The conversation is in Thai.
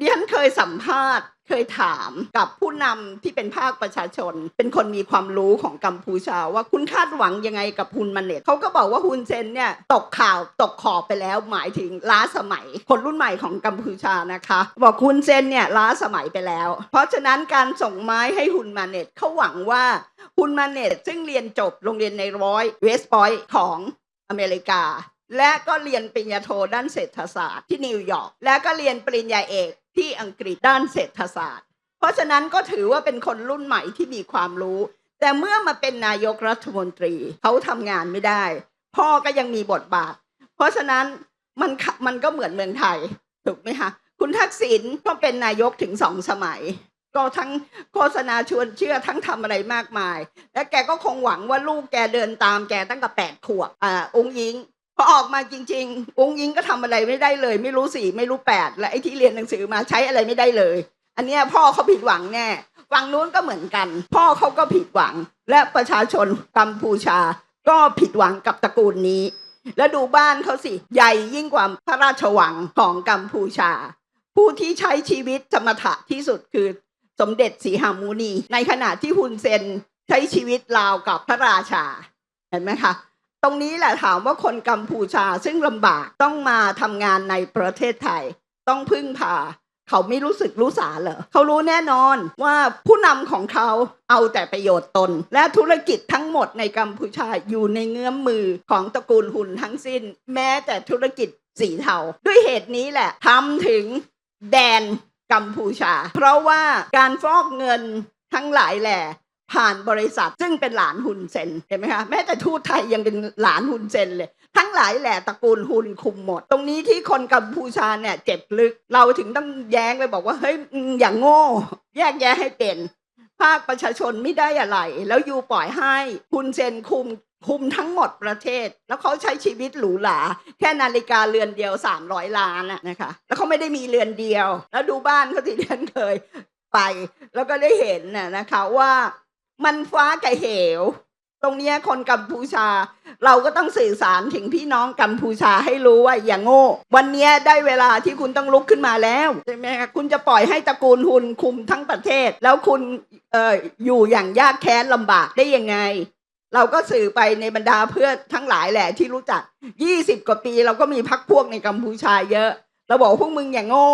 ดิฉันเคยสัมภาษณ์เคยถามกับผู้นำที่เป็นภาคประชาชน เป็นคนมีความรู้ของกัมพูชา ว่าคุณคาดหวังยังไงกับฮุนมันเน็ตเขาก็บอกว่าฮุนเซนเนี่ยตกข่าวตกขอบไปแล้วหมายถึงล้าสมัย คนรุ่นใหม่ของกัมพูชานะคะ บอกฮุนเซนเนี่ยล้าสมัยไปแล้ว เพราะฉะนั้นการส่งไม้ให้ฮุนมันเน็ตเขาหวังว่าฮุนมันเน็ตซึ่งเรียนจบโรงเรียนในร้อยเวสต์พอยต์ของอเมริกาและก็เรียนปริญญาโทด้านเศรษฐศาสตร์ที่นิวยอร์ก และก็เรียนปริญญาเอก ที่อังกฤษด้านเศรษฐศาสตร์ เพราะฉะนั้นก็ถือว่าเป็นคนรุ่นใหม่ที่มีความรู้ แต่เมื่อมาเป็นนายกรัฐมนตรีเขาทำงานไม่ได้ พ่อก็ยังมีบทบาท เพราะฉะนั้นมันมันก็เหมือนเมืองไทยถูกไหมคะคุณทักษิณก็เป็นนายกถึงสองสมัย ก็ทั้งโฆษณาชวนเชื่อทั้งทำอะไรมากมาย และแกก็คงหวังว่าลูกแกเดินตามแกตั้งแต่แปดขวบอ่าองค์ยิง อออกมาจริง ๆ องค์ยิงก็ทำอะไรไม่ได้เลย ไม่รู้สี่ไม่รู้แปดและไอ้ที่เรียนหนังสือมาใช้อะไรไม่ได้เลย อันนี้พ่อเขาผิดหวังแน่ฝั่งนู้นก็เหมือนกัน พ่อเขาก็ผิดหวัง และประชาชนกัมพูชา ก็ผิดหวังกับตระกูลนี้ แล้วดูบ้านเขาสิ ใหญ่ยิ่งกว่าพระราชวังของกัมพูชา ผู้ที่ใช้ชีวิตสมถะที่สุดคือสมเด็จสีหามุนี ในขณะที่ฮุนเซนใช้ชีวิตราวกับพระราชา เห็นไหมคะ ตรงนี้แหละถามว่าคนกัมพูชาซึ่งลำบากต้องมาทำงานในประเทศไทย ต้องพึ่งพา เขาไม่รู้สึกรู้สาเหรอเขารู้แน่นอนว่าผู้นำของเขาเอาแต่ประโยชน์ตน และธุรกิจทั้งหมดในกัมพูชาอยู่ในเงื้อมมือของตระกูลหุ่นทั้งสิ้น แม้แต่ธุรกิจสีเทาด้วยเหตุนี้แหละทำถึงแดนกัมพูชา เพราะว่าการฟอกเงินทั้งหลายแหล่ ผ่านบริษัท ซึ่งเป็นหลานฮุนเซนเห็นไหมคะแม้แต่ทูตไทยยังเป็นหลานฮุนเซนเลย ทั้งหลายแหล่ตระกูลฮุนคุมหมด ตรงนี้ที่คนกัมพูชาเนี่ยเจ็บลึกเราถึงต้องแย้งไปบอกว่าเฮ้ยอย่างโง่ แยกแยะให้เป็นภาคประชาชนไม่ได้อะไร แล้วอยู่ปล่อยให้ฮุนเซนคุมคุมทั้งหมดประเทศ แล้วเขาใช้ชีวิตหรูหราแค่นาฬิกาเรือนเดียว 300 ล้านนะคะ แล้วเขาไม่ได้มีเรือนเดียว แล้วดูบ้านเขาที่เรียนเคยไป แล้วก็ได้เห็นน่ะนะคะว่า มันฟ้ากับเหว ตรงเนี้ยคนกัมพูชา เราก็ต้องสื่อสารถึงพี่น้องกัมพูชาให้รู้ว่าอย่างโง่ วันเนี้ยได้เวลาที่คุณต้องลุกขึ้นมาแล้วใช่ไหมคะคุณจะปล่อยให้ตระกูลหุนคุมทั้งประเทศ แล้วคุณเอออยู่อย่างยากแค้นลำบากได้ยังไงเราก็สื่อไปในบรรดาเพื่อนทั้งหลายแหละที่รู้จัก 20 กว่าปี เราก็มีพักพวกในกัมพูชาเยอะ เราบอกพวกมึงอย่างโง่